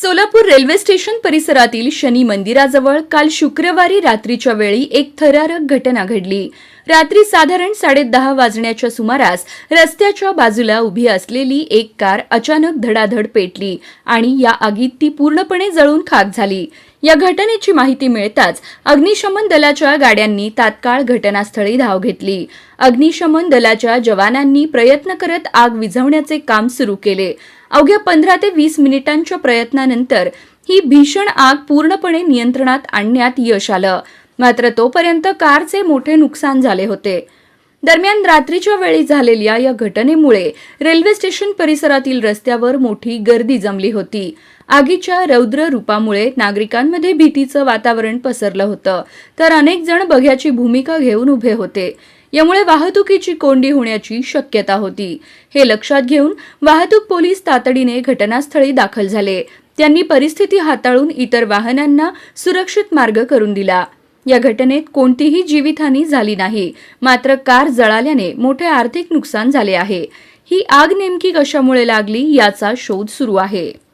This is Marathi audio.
सोलापूर रेल्वे स्टेशन परिसरातील शनी मंदिराजवळ काल शुक्रवारी रात्रीच्या वेळी एक थरारक घटना घडली. रात्री साधारण साडेदहा वाजण्याच्या सुमारास रस्त्याच्या बाजूला उभी असलेली एक कार अचानक धडाधड पेटली आणि या आगीत ती पूर्णपणे जळून खाक झाली. या घटनेची माहिती मिळताच अग्निशमन दलाच्या गाड्यांनी तात्काळ घटनास्थळी धाव घेतली. अग्निशमन दलाच्या जवानांनी प्रयत्न करत आग विझवण्याचे काम सुरू केले. अवघ्या पंधरा ते वीस मिनिटांच्या प्रयत्नानंतर ही भीषण आग पूर्णपणे नियंत्रणात आणण्यात यश आलं. मात्र तोपर्यंत कारचे मोठे नुकसान झाले होते. दरम्यान रात्रीच्या वेळी झालेल्या या घटनेमुळे रेल्वे स्टेशन परिसरातील रस्त्यावर मोठी गर्दी जमली होती. आगीच्या रौद्र रूपामुळे नागरिकांमध्ये भीतीचं वातावरण पसरलं होतं. तर अनेक जण बघ्याची भूमिका घेऊन उभे होते. यामुळे वाहतुकीची कोंडी होण्याची शक्यता होती. हे लक्षात घेऊन वाहतूक पोलीस तातडीने घटनास्थळी दाखल झाले. त्यांनी परिस्थिती हाताळून इतर वाहनांना सुरक्षित मार्ग करून दिला. या घटनेत कोणतीही जीवितहानी झाली नाही. मात्र कार जळाल्याने मोठे आर्थिक नुकसान झाले आहे. ही आग नेमकी कशामुळे लागली याचा शोध सुरू आहे.